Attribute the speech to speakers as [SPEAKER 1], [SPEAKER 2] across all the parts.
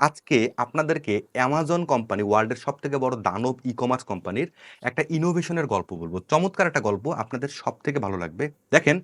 [SPEAKER 1] আজকে আপনাদেরকে Amazon company ওয়ার্ল্ডের সব থেকে বড় দানব ই কমার্স কোম্পানির একটা ইনোভেশনের গল্প বলব। চমৎকার একটা গল্প আপনাদের সব থেকে ভালো লাগবে। দেখেন,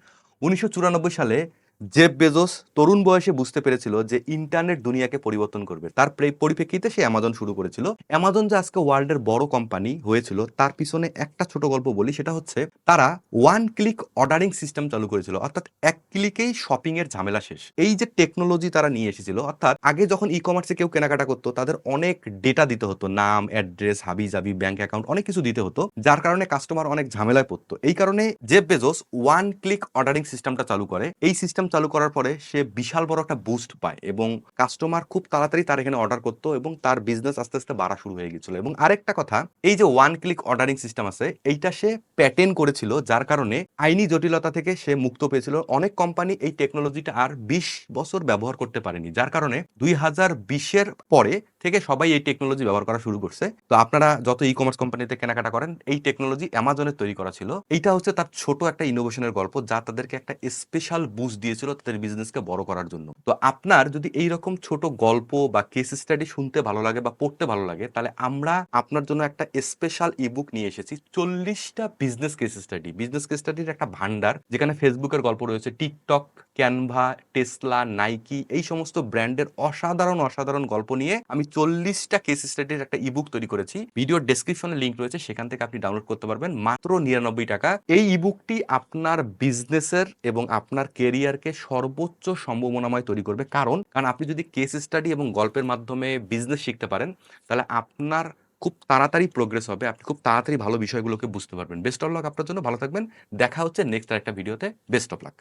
[SPEAKER 1] উনিশশো চুরানব্বই সালে জেফ বেজোস তরুণ বয়সে বুঝতে পেরেছিল যে ইন্টারনেট দুনিয়াকে পরিবর্তন করবে। তার পরিপ্রেক্ষিতে সে অ্যামাজন শুরু করেছিল। অ্যামাজন যে আজকে ওয়ার্ল্ডের বড় কোম্পানি হয়েছিল, তার পিছনে একটা ছোট গল্প বলি, সেটা হচ্ছে তারা ওয়ান ক্লিক অর্ডারিং সিস্টেম চালু করেছিল। অর্থাৎ এক ক্লিকেই শপিং এর ঝামেলা শেষ। এই যে টেকনোলজি তারা নিয়ে এসেছিল, অর্থাৎ আগে যখন ই কমার্সে কেউ কেনাকাটা করতো, তাদের অনেক ডেটা দিতে হতো। নাম অ্যাড্রেস হাবি জাবি ব্যাংক অ্যাকাউন্ট অনেক কিছু দিতে হতো, যার কারণে কাস্টমার অনেক ঝামেলায় পড়তো। এই কারণে Jeff Bezos one click ordering সিস্টেমটা চালু করে। এই সিস্টেম চালু করার পরে সে বিশাল বড় একটা বুস্ট পায় এবং কাস্টমার খুব তাড়াতাড়ি তার এখানে অর্ডার করতো এবং তার বিজনেস আস্তে আস্তে বাড়া শুরু হয়ে গেছিল এবং আরেকটা কথা, এই যে ওয়ান ক্লিক অর্ডারিং সিস্টেম আছে, এইটা সে প্যাটেন করেছিল যার কারণে আইনি জটিলতা থেকে সে মুক্ত পেয়েছিল। অনেক কোম্পানি এই টেকনোলজিটা আর বিশ বছর ব্যবহার করতে পারেনি, যার কারণে দুই হাজার বিশের পরে থেকে সবাই এই টেকনোলজি ব্যবহার করা শুরু করছে। তো আপনারা যত ই কমার্স কোম্পানিতে কেনাকাটা করেন, এই টেকনোলজি অ্যামাজনের তৈরি করা ছিল। এইটা হচ্ছে তার ছোট একটা ইনোভেশনের গল্প, যা তাদেরকে একটা স্পেশাল বুস্ট দিয়েছিল তাদের বিজনেসকে বড় করার জন্য। তো আপনার যদি এই রকম ছোট গল্প বা কেস স্টাডি শুনতে ভালো লাগে বা পড়তে ভালো লাগে, তাহলে আমরা আপনার জন্য একটা স্পেশাল ইবুক নিয়ে এসেছি। চল্লিশটা business case study business case স্টাডির একটা ভান্ডার, যেখানে ফেসবুকের গল্প রয়েছে টিকটক ক্যানভা, টেসলা, নাইকি এই সমস্ত ব্র্যান্ডের অসাধারণ অসাধারণ গল্প নিয়ে আমি চল্লিশটা কেস স্টাডির একটা ইবুক তৈরি করেছি। ভিডিওর ডেসক্রিপশনে লিঙ্ক রয়েছে, সেখান থেকে আপনি ডাউনলোড করতে পারবেন। মাত্র নিরানব্বই টাকা। এই ইবুকটি আপনার বিজনেসের এবং আপনার কেরিয়ারকে সর্বোচ্চ সম্ভাবনাময় তৈরি করবে। কারণ কারণ আপনি যদি কেস স্টাডি এবং গল্পের মাধ্যমে বিজনেস শিখতে পারেন, তাহলে আপনার খুব তাড়াতাড়ি প্রোগ্রেস হবে। আপনি খুব তাড়াতাড়ি ভালো বিষয়গুলোকে বুঝতে পারবেন। বেস্ট অফ লাক আপনার জন্য। ভালো থাকবেন। দেখা হচ্ছে নেক্সট একটা ভিডিওতে বেস্ট অফ লাক